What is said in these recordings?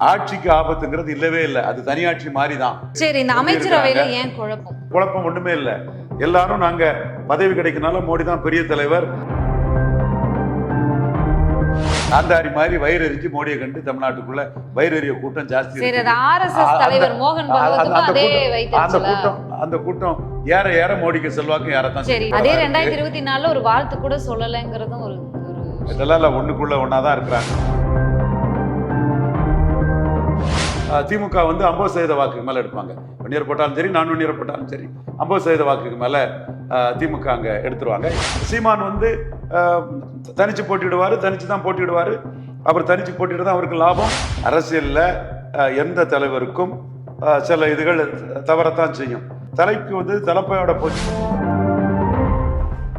ஆட்சிக்கு ஆபத்துங்கிறது இல்லவே இல்லை. அது தனியாட்சி மாதிரி தான் சரி இந்த அமைச்சரவையில ஏன் குழப்பம்? குழப்பம் ஒண்ணுமே இல்லை. எல்லாரும் நாங்க பதவி கிடைக்கனால மோடி தான் பெரிய தலைவர். காந்தாரி மாதிரி வயிறு எரிஞ்சு மோடியை கண்டு தமிழ்நாட்டுக்குள்ள வயிறு எறிய கூட்டம் ஜாஸ்தி அந்த- கூட்டம் அந்த கூட்டம் ஏற ஏற மோடிக்கு செல்வாக்கும் ஏறத்தான் சரி. அதே ரெண்டாயிரத்தி இருபத்தி நாலுல ஒரு வாழ்த்து கூட சொல்லலைங்கிறதும் ஒரு இதெல்லாம் இல்லை ஒண்ணுக்குள்ள ஒன்றா தான் இருக்கிறாங்க. திமுக வந்து ஐம்பது சதவீத வாக்குக்கு மேலே எடுப்பாங்க. வன்னியர் போட்டாலும் சரி நான் வன்னியர் போட்டாலும் சரி. ஐம்பது சதவீத வாக்குக்கு மேலே திமுக அங்கே எடுத்துருவாங்க. சீமான் வந்து தனித்து போட்டிடுவார் தனித்து தான் போட்டிடுவார் அப்புறம் தனித்து போட்டிட்டு தான் அவருக்கு லாபம். அரசியலில் எந்த தலைவருக்கும் சில இதுகள் தவறத்தான் செய்யும். தலைக்கு வந்து தலைப்பையோட போச்சு.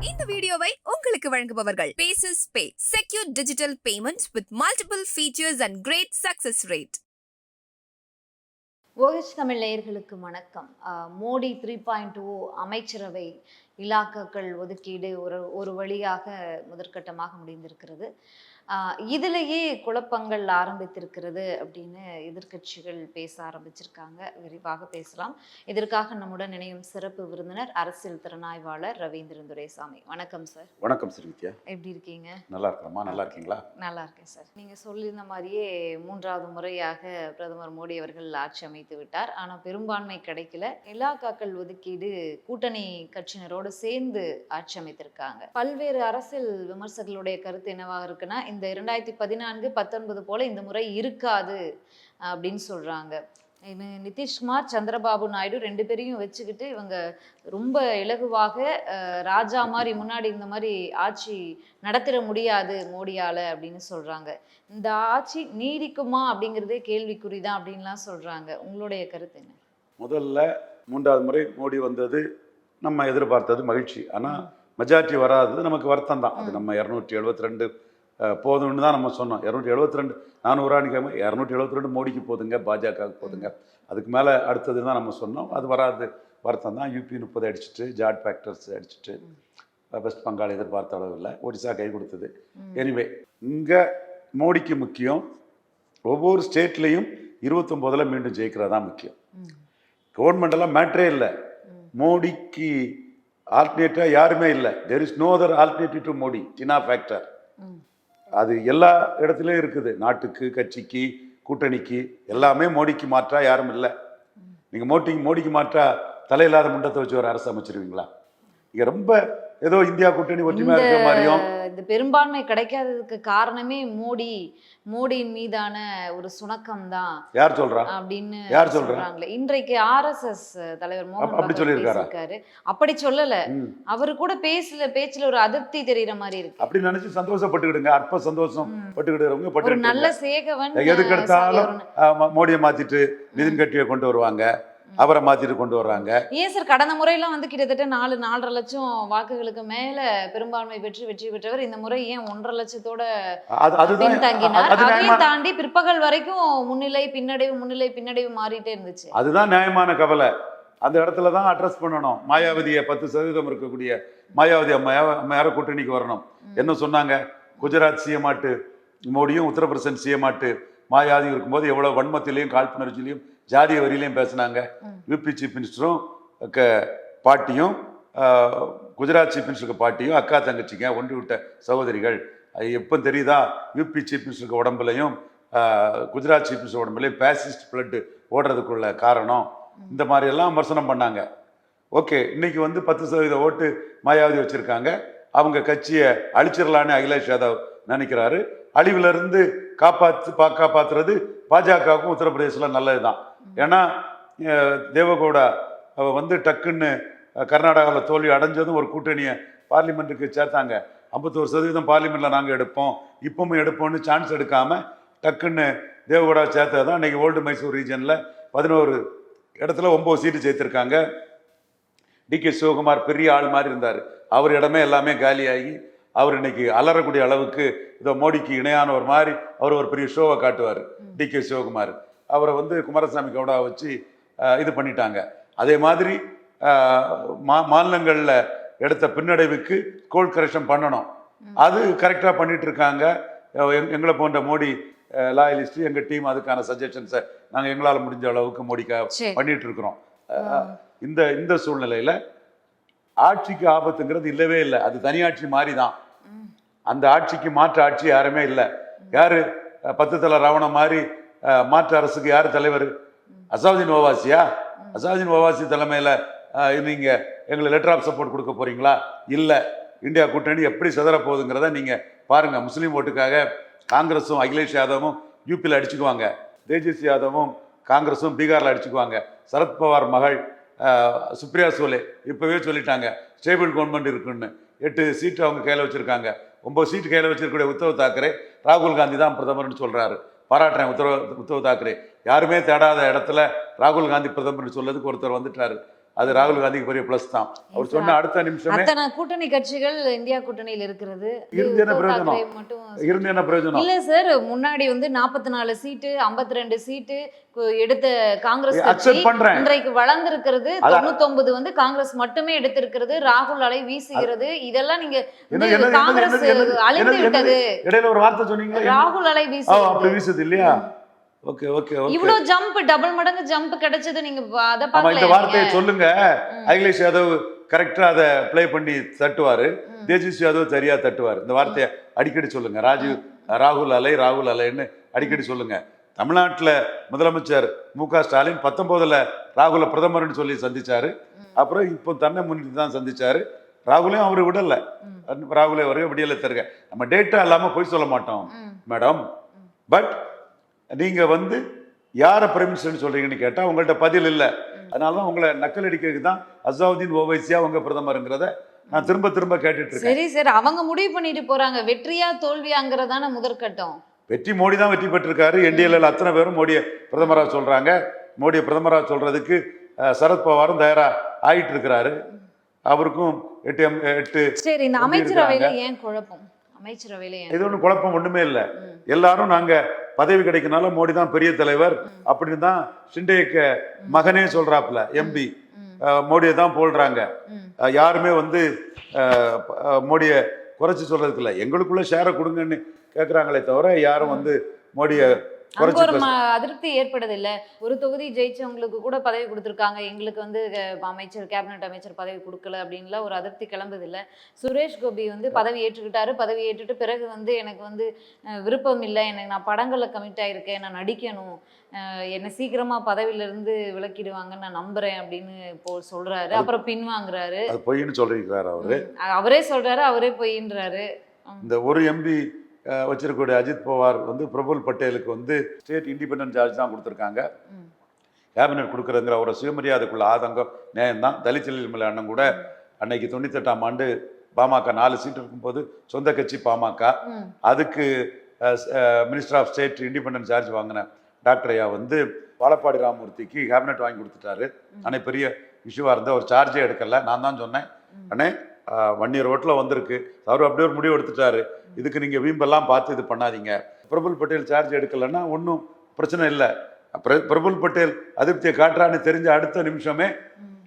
இந்த வீடியோவை உங்களுக்கு வழங்குபவர்கள் bases pay secure digital payments with multiple features and great success rate OH Tamil நேயர்களுக்கு வணக்கம். மோடி த்ரீ பாயிண்ட் ஓ அமைச்சரவை இலாக்காக்கள் ஒதுக்கீடு ஒரு ஒரு வழியாக முதற்கட்டமாக முடிந்திருக்கிறது. இதிலேயே குழப்பங்கள் ஆரம்பித்திருக்கிறது அப்படின்னு எதிர்க்கட்சிகள் பேச ஆரம்பிச்சிருக்காங்க. விரிவாக பேசலாம். இதற்காக நம்முடன் இணையும் சிறப்பு விருந்தினர் அரசியல் திறனாய்வாளர் ரவீந்திரன் துரைசாமி. வணக்கம் சார். வணக்கம் ஸ்ரீவித்யா எப்படி இருக்கீங்க? நல்லா இருக்கிறோமா நல்லா இருக்கீங்களா? நல்லா இருக்கேன் சார். நீங்க சொல்லியிருந்த மாதிரியே மூன்றாவது முறையாக பிரதமர் மோடி அவர்கள் ஆட்சி அமைத்து விட்டார். ஆனா பெரும்பான்மை கிடைக்கல. இலாக்காக்கள் ஒதுக்கீடு கூட்டணி கட்சியினரோடு சேர்ந்து ஆட்சி அமைத்திருக்காங்க. பல்வேறு அரசியல் விமர்சகர்களுடைய கருத்து என்னவாக இருக்குன்னா இந்த இரண்டாயிரத்தி பதினான்கு பத்தொன்பது போல இந்த முறை இருக்காது அப்படின்னு சொல்றாங்க. இது நிதிஷ்குமார் சந்திரபாபு நாயுடு ரெண்டு பேரையும் வச்சுக்கிட்டு இவங்க ரொம்ப இலகுவாக ராஜா மாதிரி முன்னாடி இந்த மாதிரி ஆட்சி நடத்திட முடியாது மோடியால அப்படின்னு சொல்றாங்க. இந்த ஆட்சி நீடிக்குமா அப்படிங்கிறதே கேள்விக்குறிதான் அப்படின்லாம் சொல்றாங்க. உங்களுடைய கருத்து என்ன? முதல்ல மூன்றாவது முறை மோடி வந்தது நம்ம எதிர்பார்த்தது மகிழ்ச்சி. ஆனால் மெஜாரிட்டி வராதது நமக்கு வருத்தம் தான் அது நம்ம இரநூற்றி எழுபத்தி ரெண்டு போதும்னு தான் நம்ம சொன்னோம். இரநூற்றி எழுபத்தி ரெண்டு நானூறா நிற்காம இரநூற்றி எழுபத்தி ரெண்டு மோடிக்கு போதுங்க பாஜகவுக்கு போதுங்க. அதுக்கு மேலே அடுத்தது தான் நம்ம சொன்னோம். அது வராது. வருத்தம் தான். யூபி முப்பது அடிச்சிட்டு ஜாட் ஃபேக்டர்ஸ் அடிச்சிட்டு வெஸ்ட் பெங்கால் எதிர்பார்த்த அளவு இல்லை ஒடிசா கை கொடுத்தது. எனிவே இங்கே மோடிக்கு முக்கியம். ஒவ்வொரு ஸ்டேட்லேயும் இருபத்தொம்போதில் மீண்டும் ஜெயிக்கிறதா முக்கியம். ம். கவர்மெண்ட் எல்லாம் மேட்ரே இல்லை. மோடிக்கு ஆல்டர்னேட்டிவாக யாருமே இல்லை. There is no other alternative to Modi TINA factor. அது எல்லா இடத்துலையும் இருக்குது. நாட்டுக்கு கட்சிக்கு கூட்டணிக்கு எல்லாமே மோடிக்கு மாற்றா யாரும் இல்லை. நீங்கள் மோட்டிங் மோடிக்கு மாற்றா தலையில்லாத முண்டத்தை வச்சு ஒரு அரசு அமைச்சிருவீங்களா? இங்கே ரொம்ப ஏதோ இந்தியா கூட்டணி ஒற்றுமையாக இருக்கிற மாதிரியும். இந்த பெரும்பான்மை கிடைக்காததுக்கு காரணமே மோடி மோடியின் மீதான ஒரு சுணக்கம் தான் யார் சொல்றா? அப்படின்னு யார் சொல்றா? சொல்றாங்களே. இன்றைக்கு ஆர்எஸ்எஸ் தலைவர் மோகன் அப்படி சொல்லியிருக்காரா? அப்படி சொல்லல. அவரு கூட பேசல பேச்சுல ஒரு அதிருப்தி தெரியுற மாதிரி இருக்கு. அப்படி நினைச்சு சந்தோஷப்பட்டுக்கிடுங்க. அற்ப சந்தோஷம். பட்டுக்கிடுறவங்க பட்டு நல்ல சேகவன் எதுக்கு எடுத்தாலும் மோடியை மாத்திட்டு நிதின் கட்சியை கொண்டு வருவாங்க. அவரை மாத்திட்டு கொண்டு வர்றாங்க. ஏன் சார் கடந்த முறையெல்லாம் வந்து கிட்டத்தட்ட நாலு நாலரை லட்சம் வாக்குகளுக்கு மேல பெரும்பான்மை பெற்று வெற்றி பெற்றவர் இந்த முறை ஏன் ஒன்றரை லட்சத்தோட பின்தங்கினார் அதையும் தாண்டி பிற்பகல் வரைக்கும் முன்னிலை பின்னடைவு முன்னிலை பின்னடைவு மாறிட்டே இருந்துச்சு. அதுதான் நியாயமான கவலை. அந்த இடத்துல தான் அட்ரஸ் பண்ணணும். மாயாவதியை பத்து சதவீதம் இருக்கக்கூடிய மாயாவதி அம்மையா அம்மையார கூட்டணிக்கு வரணும். என்ன சொன்னாங்க? குஜராத் சிஎமாட்டு மோடியும் உத்தரப்பிரதேசன் சிஎமாட்டு மாயாவதி இருக்கும்போது எவ்வளோ வன்மத்திலையும் காழ்ப்புணர்ச்சியிலையும் ஜாதிய வரியிலையும் பேசினாங்க. யூபி சீஃப் மினிஸ்டரும் க பாட்டியும் குஜராத் சீஃப் மினிஸ்டருக்கு பாட்டியும் அக்கா தங்கச்சிங்க ஒன்று விட்ட சகோதரிகள். அது எப்போ தெரியுதா? யூபி சீஃப் மினிஸ்டருக்கு உடம்புலையும் குஜராத் சீஃப் மினிஸ்டர் உடம்புலையும் பேசிஸ்ட் பிளட்டு ஓடுறதுக்குள்ள காரணம். இந்த மாதிரி எல்லாம் விமர்சனம் பண்ணாங்க. ஓகே இன்னைக்கு வந்து பத்து சதவீத ஓட்டு மாயாவதி வச்சுருக்காங்க. அவங்க கட்சியை அழிச்சிடலான்னு அகிலேஷ் யாதவ் நினைக்கிறாரு. அழிவிலிருந்து காப்பாற்று பா காப்பாத்துறது பாஜகவுக்கும் உத்தரப்பிரதேசில் நல்லது தான் ஏன்னா அஹ், தேவகவுடா அவ வந்து டக்குன்னு கர்நாடகாவில் தோல்வி அடைஞ்சதும் ஒரு கூட்டணியை பார்லிமெண்ட்டுக்கு சேர்த்தாங்க. ஐம்பத்தோரு சதவீதம் பார்லிமெண்ட்டில் நாங்கள் எடுப்போம். இப்பவும் எடுப்போம்னு சான்ஸ் எடுக்காமல் டக்குன்னு தேவகவுடா சேர்த்தது தான் இன்னைக்கு ஓல்டு மைசூர் ரீஜனில் பதினோரு இடத்துல ஒம்பது சீட்டு சேர்த்துருக்காங்க டிகே சிவகுமார் பெரிய ஆள் மாதிரி இருந்தார். அவர் இடமே எல்லாமே காலியாகி அவர் இன்னைக்கு அலறக்கூடிய அளவுக்கு இதோ மோடிக்கு இணையான ஒரு மாதிரி அவர் ஒரு பெரிய ஷோவை காட்டுவார். டிகே சிவகுமார். அவரை வந்து குமாரசாமி கவுடா வச்சு இது பண்ணிட்டாங்க. அதே மாதிரி மா மாநிலங்களில் எடுத்த பின்னடைவுக்கு கோல் கரெக்ஷன் பண்ணணும். அது கரெக்டாக பண்ணிட்டு இருக்காங்க எங்களை போன்ற மோடி லாயலிஸ்ட் எங்கள் டீம் அதுக்கான சஜஷன்ஸை நாங்கள் எங்களால் முடிஞ்ச அளவுக்கு மோடிக்காக பண்ணிட்டு இருக்கிறோம் இந்த இந்த சூழ்நிலையில் ஆட்சிக்கு ஆபத்துங்கிறது இல்லவே இல்லை. அது தனியாட்சி மாதிரி தான். அந்த ஆட்சிக்கு மாற்று ஆட்சி யாருமே இல்லை. யாரு பத்து தலை ராவணன் மாதிரி மாற்று அரசுக்கு யார் தலைவர்? அசாவுதீன் ஓவாசியா? அசாவுதீன் ஓவாசி தலைமையில் நீங்கள் எங்களுக்கு லெட்டர் ஆஃப் சப்போர்ட் கொடுக்க போகிறீங்களா இல்லை. இந்தியா கூட்டணி எப்படி சிதற போகுதுங்கிறத பாருங்கள் முஸ்லீம் ஓட்டுக்காக காங்கிரஸும் அகிலேஷ் யாதவும் யூபியில் அடிச்சுக்குவாங்க. தேஜஸ்வி யாதவும் காங்கிரஸும் பீகாரில் அடிச்சுக்குவாங்க. சரத்பவார் மகள் சுப்ரியா சோலே இப்போவே சொல்லிட்டாங்க. ஸ்டேபிள் கவர்மெண்ட் இருக்குன்னு. எட்டு சீட்டு அவங்க கையில் வச்சுருக்காங்க. ஒம்பது சீட்டு கையில் வச்சிருக்கக்கூடிய உத்தவ் தாக்கரே ராகுல் காந்தி தான் பிரதமர்னு சொல்கிறாரு பாராட்டுறேன். உத்தரவு உத்தவ் தாக்கரே. யாருமே தேடாத இடத்துல ராகுல் காந்தி பிரதமர்னு சொல்லதுக்கு ஒருத்தர் வந்துட்டார். அது ராகுல் காந்திக்கு பெரிய ப்ளஸ் தான். அவர் சொன்ன அடுத்த நிமிஷமே கூட்டணி கட்சிகள் இந்தியா கூட்டணியில் இருக்கிறது. இருந்து என்ன பிரயோஜனம்? இருந்து என்ன பிரயோஜனம்? இல்ல சார் முன்னாடி வந்து நாற்பத்தி நாலு சீட்டு 52 ரெண்டு சீட்டு எடுத்த காங்கிரஸ் கட்சி இன்றைக்கு வளர்ந்திருக்கிறது. தொண்ணூத்தொன்பது வந்து காங்கிரஸ் மட்டுமே எடுத்திருக்கிறது. ராகுல் அலை வீசுகிறது. இதெல்லாம் நீங்க காங்கிரஸ் அழிந்து விட்டது இடையில ஒரு வார்த்தை சொன்னீங்களா ராகுல் அலை அப்படி வீசுகிறது. வீசுது இல்லையா? ஓகே ஓகே ஓகே இவ்வளவு ஜம்ப் டபுள் மடங்கு ஜம்ப் கிடைச்சது நீங்க அத ஆமா இந்த வார்த்தையை சொல்லுங்க. அகிலேஷ் யாதவ் கரெக்டா அதை ப்ளே பண்ணி தட்டுவாரு. தேஜஸ்வி யாதவ் சரியா தட்டுவார். இந்த வார்த்தையை அடிக்கடி சொல்லுங்க. ராஜீவ் ராகுல் அலை ராகுல் அலைன்னு அடிக்கடி சொல்லுங்க. தமிழ்நாட்டுல முதலமைச்சர் மு க ஸ்டாலின் பத்தொன்பதுல ராகுல பிரதமர்னு சொல்லி சந்திச்சாரு. அப்புறம் இப்போ தன்னை முன்னிட்டு தான் சந்திச்சாரு. ராகுலையும் அவர் விடல. ராகுலே வருக விடியல தருக. நம்ம டேட்டா இல்லாம போய் சொல்ல மாட்டோம். மேடம். பட் நீங்க வந்து யாரை பிரமிஷன் சொல்றீங்கன்னு கேட்டா உங்கள்ட்ட பதில் இல்லை. அதனால தான் உங்களை நக்கல் அடிக்கிறதுக்கு தான் அசாவுதீன் ஓவைசியா உங்க பிரதமருங்கிறத நான் திரும்ப திரும்ப கேட்டுட்டு இருக்கேன். சரி சார். அவங்க முடிவு பண்ணிட்டு போறாங்க. வெற்றியா தோல்வியாங்கிறதான முதற்கட்டம். வெற்றி மோடி தான் வெற்றி பெற்றிருக்காரு. என்டிஎல்எல் அத்தனை பேரும் மோடியை பிரதமராக சொல்றாங்க. மோடியை பிரதமராக சொல்றதுக்கு சரத்பவாரும் தயாரா ஆயிட்டு இருக்கிறாரு. அவருக்கும் எட்டு எட்டு சரி இந்த அமைச்சரவையில ஏன் குழப்பம்? அமைச்சரவையில இது ஒன்றும் குழப்பம் ஒண்ணுமே இல்லை. எல்லாரும் நாங்க பதவி கிடைக்கனால மோடி தான் பெரிய தலைவர் அப்படின்னு தான் ஷிண்டேக்க மகனே சொல்றாப்புல எம்பி மோடியை தான். அஹ் யாருமே வந்து மோடியை குறைச்சி சொல்றதுக்கு இல்லை. எங்களுக்குள்ள ஷேரை கொடுங்கன்னு கேட்குறாங்களே தவிர யாரும் வந்து மோடியை அங்க ஒரு அதிருப்தி ஏற்படுது இல்ல ஒரு தொகுதி ஜெயிச்சவங்களுக்கு கூட பதவி கொடுத்துருக்காங்க. எங்களுக்கு வந்து அமைச்சர் கேபினட் அமைச்சர் பதவி கொடுக்கல அப்படின்லாம் ஒரு அதிருப்தி கிளம்புது இல்ல சுரேஷ் கோபி வந்து பதவி ஏற்றுக்கிட்டாரு. பதவி ஏற்றுட்டு பிறகு வந்து எனக்கு வந்து விருப்பம் இல்லை. எனக்கு நான் படங்கள்ல கமிட் ஆயிருக்கேன். நான் நடிக்கணும். என்னை சீக்கிரமா பதவியில இருந்து விலக்கிடுவாங்கன்னு நான் நம்புறேன் அப்படின்னு இப்போ சொல்றாரு. அப்புறம் பின்வாங்குறாரு. பொய்ன்னு சொல்லியிருக்கிறாரு அவரு? அவரே சொல்றாரு. அவரே பொய்ன்றாரு. இந்த ஒரு எம்பி வச்சிருக்கக்கூடிய அஜித் பவார் வந்து பிரபுல் பட்டேலுக்கு வந்து ஸ்டேட் இண்டிபெண்டன்ட் சார்ஜ் தான் கொடுத்துருக்காங்க. கேபினட் கொடுக்குறங்கிற ஒரு சுயமரியாதைக்குள்ள ஆதங்கம் நியாயம்தான் தலித் செல்லிமலை அண்ணன் கூட அன்னைக்கு தொண்ணூத்தெட்டாம் ஆண்டு பாமக நாலு சீட் இருக்கும்போது சொந்த கட்சி பாமக. அதுக்கு minister of state independent charge வாங்கின டாக்டர் ஐயா வந்து வாழப்பாடி ராமமூர்த்திக்கு கேபினட் வாங்கி கொடுத்துட்டாரு. அன்னை பெரிய இஷ்யூவாக இருந்த ஒரு சார்ஜே எடுக்கல. நான் தான் சொன்னேன். அண்ணே வன்னியர் இயர் ரோட்டில் வந்திருக்கு. அவர் அப்படியே ஒரு முடிவு எடுத்துட்டாரு. இதுக்கு நீங்கள் வீம்பெல்லாம் பார்த்து இது பண்ணாதீங்க. பிரபுல் பட்டேல் சார்ஜ் எடுக்கலைன்னா ஒன்றும் பிரச்சனை இல்லை. பிர- பிரபுல் பட்டேல் அதிருப்தியை காட்டுறான்னு தெரிஞ்ச அடுத்த நிமிஷமே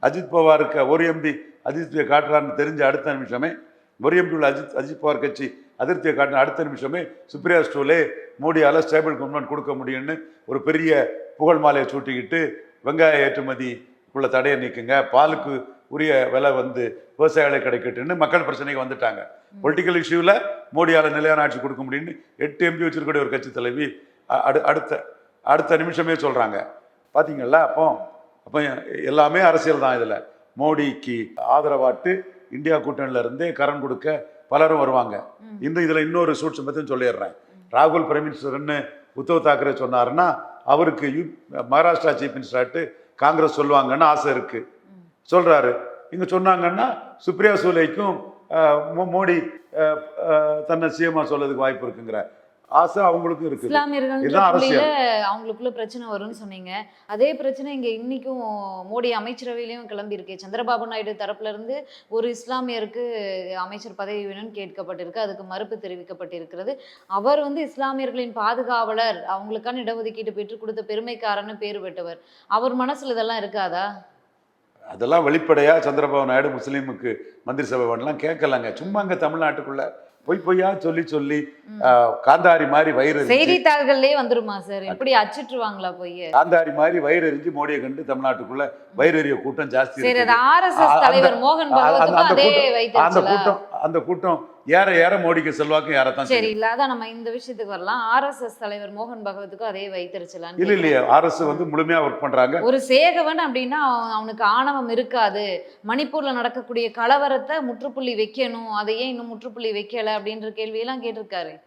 அஜித் பவாருக்கு ஒரு எம்பி அதிருப்தியை காட்டுறான்னு தெரிஞ்ச அடுத்த நிமிஷமே ஒரு எம்பி உள்ள அஜித் அஜித் பவார் கட்சி அதிருப்தியை காட்டின அடுத்த நிமிஷமே சுப்ரியா ஸ்டூலே மோடியால் ஸ்டேபிள் கவர்மெண்ட் கொடுக்க முடியும்னு ஒரு பெரிய புகழ் மாலையை சூட்டிக்கிட்டு வெங்காய ஏற்றுமதிக்குள்ள தடையை நீக்குங்க. பாலுக்கு உரிய விலை வந்து விவசாயிகளுக்கு கிடைக்கட்டுன்னு மக்கள் பிரச்சனைக்கு வந்துட்டாங்க. பொலிட்டிக்கல் இஷ்யூவில் மோடியால் நிலையான ஆட்சி கொடுக்க முடியும்னு எட்டு எம்பி வச்சிருக்கக்கூடிய ஒரு கட்சி தலைவி அடு அடுத்த அடுத்த நிமிஷமே சொல்கிறாங்க பார்த்தீங்களா அப்போ? அப்போ எல்லாமே அரசியல் தான் இதில். மோடிக்கு ஆதரவாட்டு இந்தியா கூட்டணியிலேருந்தே கரண் கொடுக்க பலரும் வருவாங்க. இந்த இதில் இன்னொரு சூட்சமத்தையும் சொல்லிடுறேன். ராகுல் பிரைம் மினிஸ்டர்னு உத்தவ் தாக்கரே சொன்னாருன்னா அவருக்கு யூ மகாராஷ்டிரா சீஃப் மினிஸ்டராட்டு காங்கிரஸ் சொல்லுவாங்கன்னு ஆசை இருக்குது சொல்றாரு. இங்க சொன்னாங்கன்னா சுப்ரியா சூலைக்கும் மோடி தன்னை சிஎம்மா சொல்றதுக்கு வாய்ப்பு இருக்குங்கிற ஆசை அவங்களுக்கும் இருக்குது. இஸ்லாமியர்கள் அவங்களுக்குள்ள பிரச்சனை வரும்னு சொன்னீங்க. அதே பிரச்சனை இங்க இன்னைக்கும் மோடி அமைச்சரவையிலயும் கிளம்பி இருக்கு சந்திரபாபு நாயுடு தரப்புல இருந்து ஒரு இஸ்லாமியருக்கு அமைச்சர் பதவி வேணும்னு கேட்கப்பட்டிருக்கு. அதுக்கு மறுப்பு தெரிவிக்கப்பட்டிருக்கிறது. அவர் வந்து இஸ்லாமியர்களின் பாதுகாவலர். அவங்களுக்கான இடஒதுக்கீடு பெற்றுக் கொடுத்த பெருமைக்காரன்னு பேர் பெற்றவர். அவர் மனசுல இதெல்லாம் இருக்காதா? அதெல்லாம் வெளிப்படையா சந்திரபாபு நாயுடு முஸ்லீமுக்கு மந்திரி சபை வேணலாம் கேட்கலங்க. சும்மா இங்க தமிழ்நாட்டுக்குள்ள பொய் பொய்யா சொல்லி சொல்லி காந்தாரி மாதிரி வயிறு எரிஞ்சு செய்தித்தாள்கள்லயே வந்துருமா சார்? எப்படி அச்சிட்டுருவாங்களா போய் காந்தாரி மாதிரி வயிறு எரிஞ்சு மோடியை கண்டு தமிழ்நாட்டுக்குள்ள வயிறு எறிய கூட்டம் ஜாஸ்தி அந்த- கூட்டம் அந்த கூட்டம் ஏற ஏற மோடிக்கு செல்வாக்கும் ஏறத்தான் சரி செய்யும்? இல்ல அதான் நம்ம இந்த விஷயத்துக்கு வரலாம். ஆர்எஸ்எஸ் தலைவர் மோகன் பகவத்துக்கும் அதே வைத்திருச்சலான்னு இல்ல இல்லையே அரசு வந்து முழுமையா ஒர்க் பண்றாங்க. ஒரு சேகவன் அப்படின்னா அவன் அவனுக்கு ஆணவம் இருக்காது. மணிப்பூர்ல நடக்கக்கூடிய கலவரத்தை முற்றுப்புள்ளி வைக்கணும். அதை ஏன் இன்னும் முற்றுப்புள்ளி வைக்கல அப்படின்ற கேள்வியெல்லாம் கேட்டிருக்காரு.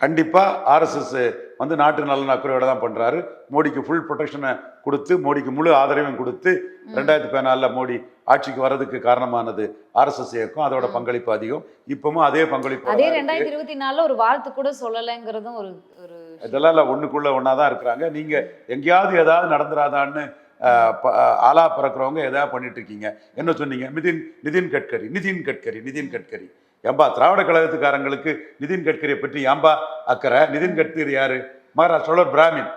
கண்டிப்பா ஆர்எஸ்எஸ் வந்து நாட்டு நலன் அக்கறையோட தான் பண்றாரு. மோடிக்கு ஃபுல் ப்ரொடெக்ஷனை கொடுத்து மோடிக்கு முழு ஆதரவையும் கொடுத்து ரெண்டாயிரத்தி பதினாலுல மோடி ஆட்சிக்கு வர்றதுக்கு காரணமானது ஆர்எஸ்எஸ் இயக்கம் அதோட. பங்களிப்பு அதிகம். இப்பவும் அதே பங்களிப்பு அதே. ரெண்டாயிரத்தி இருபத்தி நாலுல ஒரு வாழ்த்து கூட சொல்லலைங்கிறதும் ஒரு ஒரு இதெல்லாம் இல்ல ஒண்ணுக்குள்ள ஒண்ணா தான் இருக்கிறாங்க. நீங்க எங்கேயாவது ஏதாவது நடந்துராதான்னு ஆளா பிறக்கிறவங்க எதாவது பண்ணிட்டு இருக்கீங்க. என்ன சொன்னீங்க? நிதின் நிதின் கட்கரி நிதின் கட்கரி நிதின் கட்கரி. ஏம்பா திராவிட கழகத்துக்காரங்களுக்கு நிதின் கட்கரியை பற்றி ஏம்பா அக்கறை? நிதின் கட்கரி யாரு? மகாராஷ்டிராவில் ஒரு பிராமின்.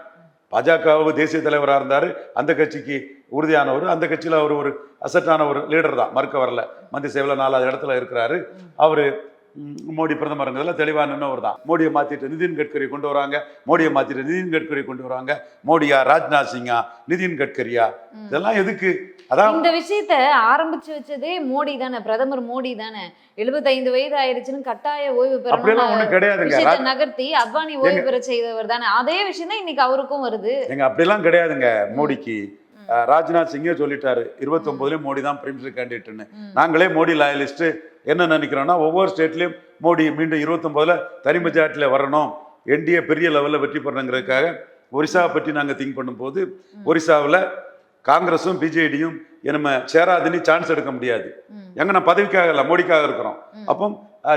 பாஜகவுக்கு தேசிய தலைவராக இருந்தார். அந்த கட்சிக்கு உறுதியானவர். அந்த கட்சியில் அவர் ஒரு அசட்டான ஒரு லீடர் தான். மறுக்க வரல. மந்திரி சேவையில் நாலாவது இடத்துல இருக்கிறாரு. அவர் மோடி பிரதமருங்கிறதுல தெளிவாக நின்னவர் தான். மோடியை மாற்றிட்டு நிதின் கட்கரி கொண்டு வராங்க. மோடியை மாற்றிட்டு நிதின் கட்கரி கொண்டு வராங்க. மோடியா ராஜ்நாத் சிங்கா? நிதின் கட்கரியா. இதெல்லாம் எதுக்கு? அதான். இந்த விஷயத்த ஆரம்பிச்சு வச்சதே மோடி தானே பிரதமர் மோடி தானே. எழுபத்தைந்து வயது ஆயிருச்சுன்னு கட்டாய ஓய்வு அப்படியெல்லாம் பெறணும் கிடையாதுங்க. நகர்த்தி அத்வானி ஓய்வு பெற செய்தவர் தானே. அதே விஷயம் தான் இன்னைக்கு அவருக்கும் வருது. எங்க அப்படிலாம் கிடையாதுங்க மோடிக்கு. ராஜ்நாத் சிங்கே சொல்லிட்டாரு இருபத்தொன்பதுலயும் மோடி தான் பிரின்சிபல் கேண்டிடேட்னு ம். நாங்களே மோடி லாயலிஸ்ட் என்ன நினைக்கிறோம்னா ஒவ்வொரு ஸ்டேட்லயும் மோடி மீண்டும் இருபத்தொன்பதுல தனி மெஜாரிட்டியில் வரணும். என்டிஏ பெரிய லெவலில் வெற்றி பெறணுங்கிறதுக்காக ஒரிசாவை பற்றி நாங்கள் திங்க் பண்ணும்போது ஒரிசாவில் காங்கிரஸும் பிஜேடியும் நம்ம சேராதுன்னு சான்ஸ் எடுக்க முடியாது. எங்க நான் பதவிக்காக இல்லை மோடிக்காக இருக்கிறோம். அப்போ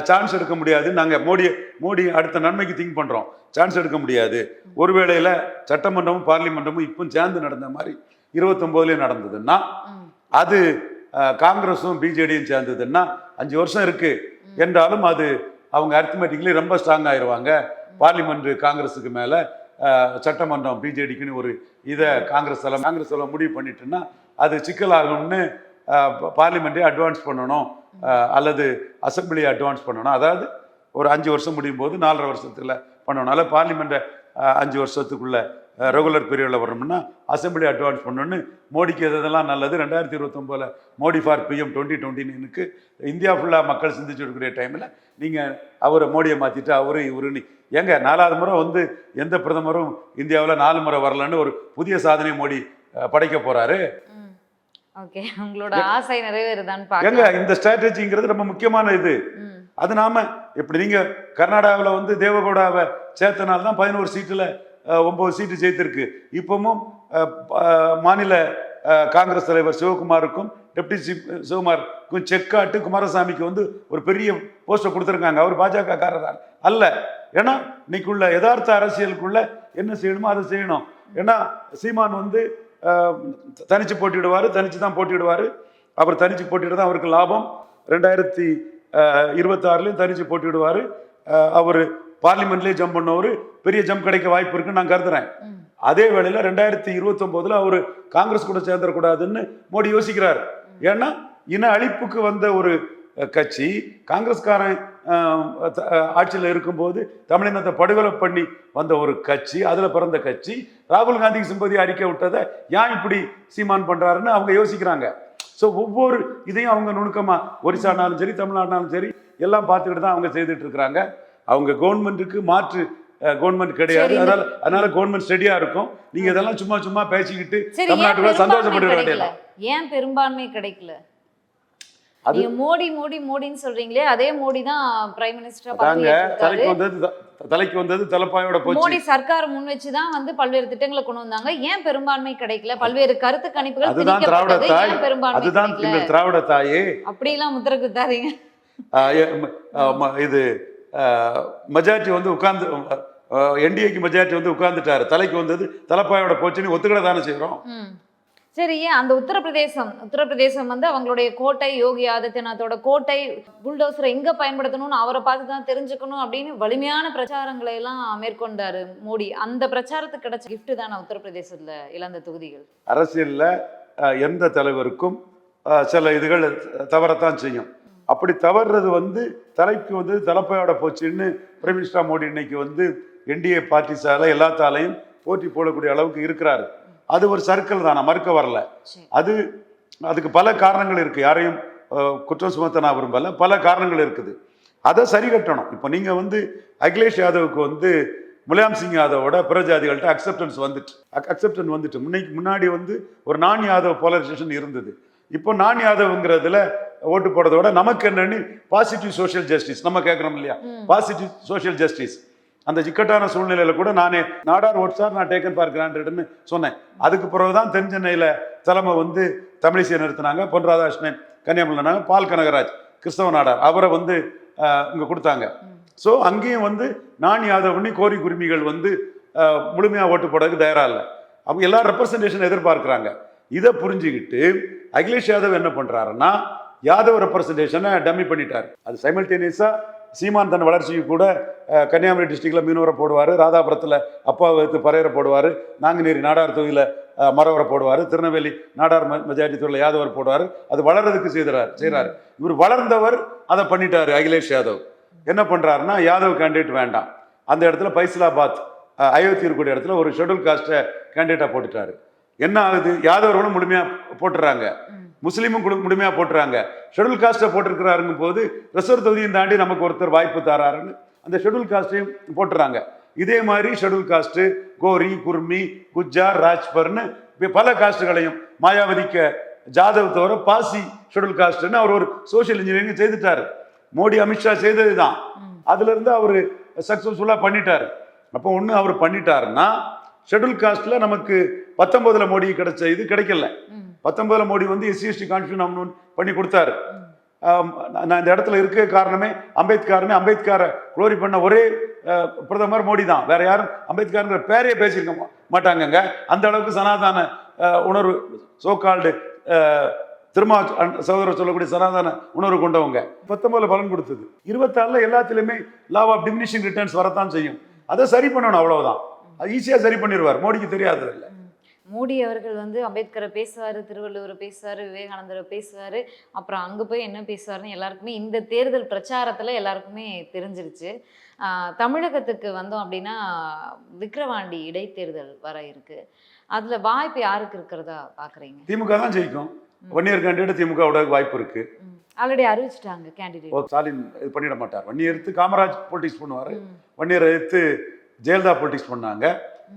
சான்ஸ் எடுக்க முடியாது. நாங்கள் மோடி மோடி அடுத்த நன்மைக்கு திங்க் பண்ணுறோம் சான்ஸ் எடுக்க முடியாது. ஒருவேளையில் சட்டமன்றமும் பார்லிமெண்டமும் இப்போ சேர்ந்து நடந்த மாதிரி இருபத்தொம்போதுலேயே நடந்ததுன்னா. அது காங்கிரஸும் பிஜேடியும் சேர்ந்ததுன்னா அஞ்சு வருஷம் இருக்கு. என்றாலும் அது அவங்க அரித்மெட்டிக்லி ரொம்ப ஸ்ட்ராங் ஆயிடுவாங்க பார்லிமெண்ட் காங்கிரஸுக்கு மேலே சட்டமன்றம் பிஜேடிக்குன்னு ஒரு இதை காங்கிரஸ் எல்லாம் காங்கிரஸ் எல்லாம் முடிவு பண்ணிட்டுன்னா அது சிக்கலாகும்னு பார்லிமெண்ட்டே அட்வான்ஸ் பண்ணணும். அல்லது அசம்பிளி அட்வான்ஸ் பண்ணணும். அதாவது ஒரு அஞ்சு வருஷம் முடியும் போது நாலரை வருஷத்தில் பண்ணணும். அதில் பார்லிமெண்ட்டை அஞ்சு வருஷத்துக்குள்ளே ரெகுலர் பீரியடில் வரணும்னா அசம்பிளி அட்வான்ஸ் பண்ணணும்னு மோடிக்கு எது எதெல்லாம் நல்லது? ரெண்டாயிரத்தி இருபத்தொம்போதில் Modi for PM twenty twenty India ஃபுல்லாக மக்கள் சிந்திச்சு இருக்கிற டைமில் நீங்கள் அவரை மோடியை மாற்றிட்டு அவரு இவருன்னு. ஏங்க நாலாவது முறை வந்து எந்த பிரதமரும் இந்தியாவில் நாலு முறை வரலன்னு ஒரு புதிய சாதனை மோடி படைக்க போறாரு. ம். ஓகே. உங்களோட ஆசை நிறைவேறுதான்னு ஏங்க இந்த ஸ்ட்ராட்டஜிங்கிறது ரொம்ப முக்கியமான இது. அது நாம இப்படி நீங்க கர்நாடகாவில் வந்து தேவகவுடாவை சேர்த்தனால தான் பதினோரு சீட்டுல ஒம்பது சீட்டு ஜெயித்திருக்கு. இப்பவும் மாநில காங்கிரஸ் தலைவர் சிவகுமாருக்கும் டெப்டி சிப் சிவகுமாருக்கும் செக்காட்டு குமாரசாமிக்கு வந்து ஒரு பெரிய போஸ்டர் கொடுத்துருக்காங்க. அவர் பாஜக காரரா அல்ல. ஏன்னா இன்னைக்குள்ள யதார்த்த அரசியலுக்குள்ள என்ன செய்யணுமோ அதை செய்யணும். ஏன்னா சீமான் வந்து தனிச்சு போட்டிடுவார் தனிச்சு தான் போட்டிடுவார் அவர் தனிச்சு போட்டியிட தான் அவருக்கு லாபம். ரெண்டாயிரத்தி இருபத்தாறுலையும் தனிச்சு போட்டிடுவார் அவர் பார்லிமெண்ட்லேயே ஜம்ப் பண்ணவர் பெரிய ஜம்ப் கிடைக்க வாய்ப்பு இருக்குன்னு நான் கருதுறேன். அதே வேளையில் ரெண்டாயிரத்தி இருபத்தொம்போதில் அவர் காங்கிரஸ் கூட சேர்ந்துடக்கூடாதுன்னு மோடி யோசிக்கிறார். ஏன்னா இன அழிப்புக்கு வந்த ஒரு கட்சி காங்கிரஸ்காரன் ஆட்சியில் இருக்கும்போது தமிழினத்தை படுகொலை பண்ணி வந்த ஒரு கட்சி அதில் பிறந்த கட்சி ராகுல் காந்திக்கு சிம்பதி அறிக்கை விட்டதை ஏன் இப்படி சீமான் பண்ணுறாருன்னு அவங்க யோசிக்கிறாங்க. ஸோ ஒவ்வொரு இதையும் அவங்க நுணுக்கமாக ஒரிசானாலும் சரி தமிழ்நாடுனாலும் சரி எல்லாம் பார்த்துக்கிட்டு தான் அவங்க செய்துட்டு இருக்கிறாங்க. அவங்க கவர்மெண்ட்டுக்கு மாற்று கவர்மெண்ட் கிடையாது. அதனால அதனால கவர்மெண்ட் ஸ்டெடியா இருக்கும். நீங்க இதெல்லாம் சும்மா சும்மா பேசிக்கிட்டு பெரும்பான்மை சந்தோஷப்பட்டு வேண்டியது ஏன் பெரும்பான்மை கிடைக்கல? அது- மோடி மோடி மோடின்னு சொல்றீங்களே அதே மோடி தான் பிரைம் மினிஸ்டரா பதவி தலைக்கு. வந்தது தலைக்கு வந்தது தலைப்பாயோட போச்சு. மோடி சர்க்கார் முன் வச்சுதான் வந்து பல்வேறு திட்டங்களை கொண்டு வந்தாங்க. ஏன் பெரும்பான்மை கிடைக்கல? பல்வேறு கருத்து கணிப்புகள் அதுதான் திராவிட. தாய் அதுதான் திராவிட தாயே அப்படிலாம் முத்திர குத்தாதீங்க இது மெஜாரிட்டி வந்து உட்கார்ந்து என்டிஏக்கு மெஜாரிட்டி வந்து உட்கார்ந்துட்டாரு. தலைக்கு வந்தது தலைப்பாயோட போச்சுன்னு ஒத்துக்கிட தானே செய்கிறோம். சரி ஏன் அந்த உத்தரப்பிரதேசம் உத்தரப்பிரதேசம் வந்து அவங்களுடைய கோட்டை யோகி ஆதித்யநாத்தோட கோட்டை புல்டோசரை எங்க பயன்படுத்தணும்னு அவரை பார்த்து தான் தெரிஞ்சுக்கணும் அப்படின்னு வலிமையான பிரச்சாரங்களை எல்லாம் மேற்கொண்டாரு மோடி. அந்த பிரச்சாரத்துக்கு கிடைச்ச gift தானே உத்தரப்பிரதேசத்துல இழந்த தொகுதிகள்? அரசியலில் எந்த தலைவருக்கும் சில இதுகள் தவறத்தான் செய்யும். அப்படி தவறுறது வந்து தலைக்கு வந்து தலைப்பையோட போச்சுன்னு பிரைம் மினிஸ்டர் மோடி இன்னைக்கு வந்து என்டிஏ பார்ட்டிஸால எல்லாத்தாலையும் போட்டி போடக்கூடிய அளவுக்கு இருக்கிறாரு. அது ஒரு சர்க்கிள் தான்? நான் மறுக்க வரல. அது அதுக்கு பல காரணங்கள் இருக்கு. யாரையும் குற்றம் சுமத்த நான் விரும்பல. பல காரணங்கள் இருக்குது. அதை சரி கட்டணும். இப்போ நீங்க வந்து அகிலேஷ் யாதவுக்கு வந்து முலாயம் சிங் யாதவோட பிற ஜாதிகள்கிட்ட அக்செப்டன்ஸ் வந்துட்டு அக்செப்டன்ஸ் வந்துட்டு. முன்னைக்கு முன்னாடி வந்து ஒரு நான் யாதவ் போலரைசேஷன் இருந்தது. இப்போ நான் யாதவ்ங்கிறதுல ஓட்டு போடுறத விட நமக்கு என்னன்னு பாசிட்டிவ் சோஷியல் ஜஸ்டிஸ் நம்ம கேட்குறோம் இல்லையா? பாசிட்டிவ் சோஷியல் ஜஸ்டிஸ் அந்த இக்கட்டான சூழ்நிலையில கூட நானே நாடார் ஓட் சார் நான் டேக்கன் ஃபார் கிராண்டட்னு சொன்னேன். அதுக்கு பிறகுதான் தென் சென்னையில தலைமை வந்து தமிழிசையை நிறுத்தினாங்க. பொன் ராதாகிருஷ்ணன் கன்னியாகுமரி பால் கனகராஜ் கிறிஸ்தவ நாடார். அவரை வந்து இங்க கொடுத்தாங்க. ஸோ அங்கேயும் வந்து நான் யாதவ்னி கோரி குருமிகள் வந்து ஆஹ், முழுமையா ஓட்டு போடுறதுக்கு தயாரா இல்லை. அவங்க எல்லா ரெப்ரசன்டேஷன் எதிர்பார்க்குறாங்க. இதை புரிஞ்சுக்கிட்டு அகிலேஷ் யாதவ் என்ன பண்றாருன்னா யாதவ் ரெப்ரசன்டேஷனை டம்மி பண்ணிட்டார். அது சைமல்டேனியஸாக சீமான் தன் வளர்ச்சிக்கு கூட கன்னியாகுமரி டிஸ்ட்ரிக்டில் மீனவரை போடுவார் ராதாபுரத்தில் அப்பாவை வைத்து பறையரை போடுவார் நாங்குநேரி நாடார் தொகுதியில் மரவரை போடுவார் திருநெல்வேலி நாடார் மெஜாரிட்டி தொழில் யாதவர் போடுவார் அது வளர்றதுக்கு செய்கிறார் செய்கிறார் இவர் வளர்ந்தவர் அதை பண்ணிட்டார் அகிலேஷ் யாதவ். என்ன பண்ணுறாருன்னா யாதவ் கேண்டிடேட் வேண்டாம். அந்த இடத்துல பைசலாபாத் அயோத்தி இருக்கக்கூடிய இடத்துல ஒரு ஷெட்யூல் காஸ்ட்டை கேண்டிடேட்டாக போட்டுட்டாரு. என்ன ஆகுது? யாதவர்களும் முழுமையாக போட்டுறாங்க. முஸ்லீமும் கொடுக்க முழுமையாக போட்டுறாங்க. ஷெடியூல் காஸ்ட்டை போட்டிருக்கிறாருங்கும் போது ரிசர்வ் தொகுதியும் தாண்டி நமக்கு ஒருத்தர் வாய்ப்பு தராருன்னு அந்த ஷெடியூல் காஸ்ட்டையும் போட்டுறாங்க. இதே மாதிரி ஷெடியூல் காஸ்ட்டு கோரி குர்மி குஜார் ராஜ்பர்னு பல காஸ்ட்டுகளையும் மாயாவதிக்க ஜாதவ் தவிர பாசி ஷெடியூல் காஸ்ட்னு அவர் ஒரு சோஷியல் இன்ஜினியரிங் செய்துட்டாரு. மோடி அமித்ஷா செய்தது தான் அதுல இருந்து அவர் சக்ஸஸ்ஃபுல்லாக பண்ணிட்டாரு. அப்போ ஒன்று அவர் பண்ணிட்டாருன்னா ஷெடியூல் காஸ்ட்ல நமக்கு பத்தொன்பதுல மோடி கிடைச்ச இது கிடைக்கல. பத்தொன்பதில் மோடி வந்து எஸ்சி எஸ்டி கான்ஸ்டியூன் பண்ணி கொடுத்தாரு. நான் இந்த இடத்துல இருக்க காரணமே அம்பேத்கர்னு அம்பேத்கரை குளோரி பண்ண ஒரே பிரதமர் மோடி தான் வேற யாரும் அம்பேத்கர்ங்கிற பேரையே பேசியிருக்க மாட்டாங்கங்க. அந்த அளவுக்கு சனாதன உணர்வு சோகால்டு திருமா சகோதரர் சொல்லக்கூடிய சனாதன உணர்வு கொண்டவங்க. பத்தொன்பதுல பலன் கொடுத்தது. இருபத்தாறுல எல்லாத்துலேயுமே லாவ் ஆஃப் டிமினிஷிங் ரிட்டர்ன்ஸ் வரத்தான் செய்யும். அதை சரி பண்ணணும் அவ்வளவுதான். அது ஈஸியாக சரி பண்ணிடுவார் மோடிக்கு தெரியாதது இல்லை மோடி அவர்கள் வந்து அம்பேத்கரை பேசுவாரு திருவள்ளுவரை பேசுவாரு விவேகானந்தரை பேசுவாரு. அப்புறம் அங்க போய் என்ன பேசுவாருன்னு எல்லாருக்குமே இந்த தேர்தல் பிரச்சாரத்துல எல்லாருக்குமே தெரிஞ்சிருச்சு. தமிழகத்துக்கு வந்தோம் அப்படின்னா விக்கிரவாண்டி இடைத்தேர்தல் வர இருக்கு. அதுல வாய்ப்பு யாருக்கு இருக்கிறதா பாக்குறீங்க? திமுக தான் ஜெயிக்கும். ஒன் இயர் கேண்டிடேட் திமுக வாய்ப்பு இருக்கு. ஆல்ரெடி அறிவிச்சிட்டாங்க கேண்டிடேட் ஸ்டாலின் இது பண்ணிட மாட்டார். ஒன் இயர் எடுத்து காமராஜ் பொலிட்டிக்ஸ் பண்ணுவார். ஒன் இயர் எடுத்து ஜெயலலிதா பொலிட்டிக்ஸ் பண்ணாங்க.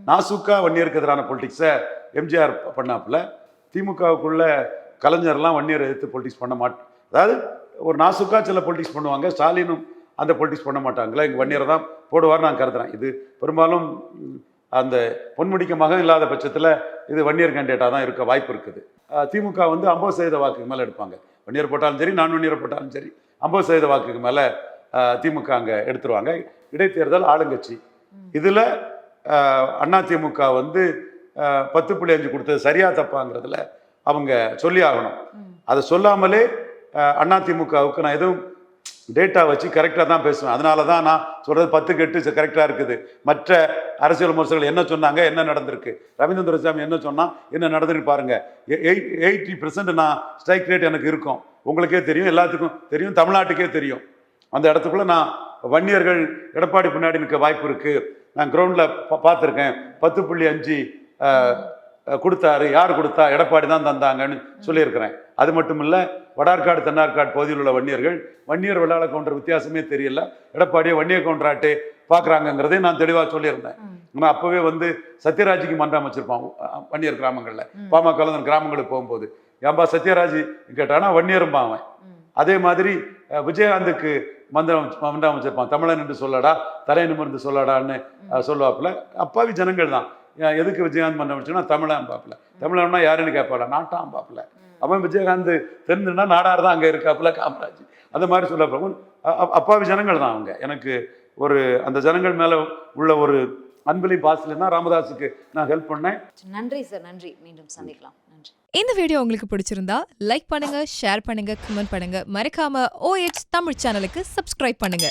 நாசுக்கா வன்னியருக்கு எதிரான பொலிட்டிக்ஸை எம்ஜிஆர் பண்ணாப்புல. திமுகவுக்குள்ள கலைஞர்லாம் வன்னியர் எதிர்த்து எடுத்து பொலிட்டிக்ஸ் பண்ண மாட்டேன் அதாவது ஒரு நாசுக்கா சில பொலிட்டிக்ஸ் பண்ணுவாங்க ஸ்டாலினும் அந்த பொலிட்டிக்ஸ் பண்ண மாட்டாங்களா இங்கே வன்னியரை தான் போடுவார் நான் கருதுறேன். இது பெரும்பாலும் அந்த பொன்முடிக்க மகன் இல்லாத பட்சத்தில் இது வன்னியர் இயர் கேண்டிடேட்டாக தான் இருக்க வாய்ப்பு இருக்குது. திமுக வந்து ஐம்பது சதவீத வாக்குக்கு மேலே எடுப்பாங்க. வன்னியர் போட்டாலும் சரி நான் வன்னியர் போட்டாலும் சரி ஐம்பது சதவீத வாக்குக்கு மேலே திமுக அங்கே எடுத்துருவாங்க. இடைத்தேர்தல் ஆளுங்கட்சி. இதில் அதிமுக வந்து பத்து புள்ளி அஞ்சு கொடுத்தது சரியா தப்பாங்கிறதுல அவங்க சொல்லி ஆகணும் அதை சொல்லாமலே அதிமுகவுக்கு நான் எதுவும் டேட்டா வச்சு கரெக்டாக தான் பேசுவேன். அதனால தான் நான் சொல்கிறது பத்து கெட்டு கரெக்டாக இருக்குது. மற்ற அரசியல் விமர்சகர்கள் என்ன சொன்னாங்க என்ன நடந்திருக்கு? ரவீந்திர துரைசாமி என்ன சொன்னால் என்ன நடந்திருக்கு எயிட் எயிட்டி பெர்சன்ட் நான் ஸ்ட்ரைக் ரேட் எனக்கு இருக்கும். உங்களுக்கே தெரியும் எல்லாத்துக்கும் தெரியும் தமிழ்நாட்டுக்கே தெரியும். அந்த இடத்துக்குள்ளே நான் வன்னியர்கள் எடப்பாடி பின்னாடி நிற்க வாய்ப்பு இருக்குது நான் கிரவுண்டில் பார்த்துருக்கேன். பத்து புள்ளி அஞ்சு கொடுத்தாரு. யார் கொடுத்தா? எடப்பாடி தான் தந்தாங்கன்னு சொல்லியிருக்கிறேன். அது மட்டும் இல்லை வடார்காடு தென்னார்காடு பகுதியில் உள்ள வன்னியர்கள் வன்னியர் வெள்ளாள கவுண்டர் வித்தியாசமே தெரியல. எடப்பாடியை வன்னியர் கவுண்டராட்டே பார்க்குறாங்கங்கிறதே நான் தெளிவாக சொல்லியிருந்தேன். ஆனால் அப்போவே வந்து சத்யராஜுக்கு மன்றம் வச்சிருப்பான் வன்னியர் கிராமங்களில். பாமக கிராமங்களுக்கு போகும்போது. ஏன்பா சத்யராஜ்? கேட்டானா வன்னியரும்பா அவன். அதே மாதிரி விஜயகாந்துக்கு மந்திரம் மன்றம் வச்சிருப்பான் தமிழன் என்று சொல்லடா தலை நிமிர்ந்து சொல்லடான்னு சொல்லுவாப்புல. அப்பாவி ஜனங்கள் தான். எதுக்கு விஜயகாந்த் மன்றம் வச்சுன்னா தமிழன் பாப்புல தமிழன்னா யாருன்னு கேட்பாள நாட்டான் பாப்புல அவன் விஜயகாந்த் தெரிஞ்சுன்னா நாடார் தான் அங்கே இருக்காப்புல காமராஜ். அந்த மாதிரி சொல்ல அப்பாவி ஜனங்கள் தான் அவங்க. எனக்கு ஒரு அந்த ஜனங்கள் மேலே உள்ள ஒரு அன்பிலையும் பாசலையும் தான் ராமதாஸுக்கு நான் ஹெல்ப் பண்ணேன். நன்றி சார் நன்றி. மீண்டும் சந்திக்கலாம். நன்றி. இந்த வீடியோ உங்களுக்கு பிடிச்சிருந்தா லைக் பண்ணுங்க ஷேர் பண்ணுங்க கமெண்ட் பண்ணுங்க. மறக்காம OH தமிழ் சேனலுக்கு சப்ஸ்கிரைப் பண்ணுங்க.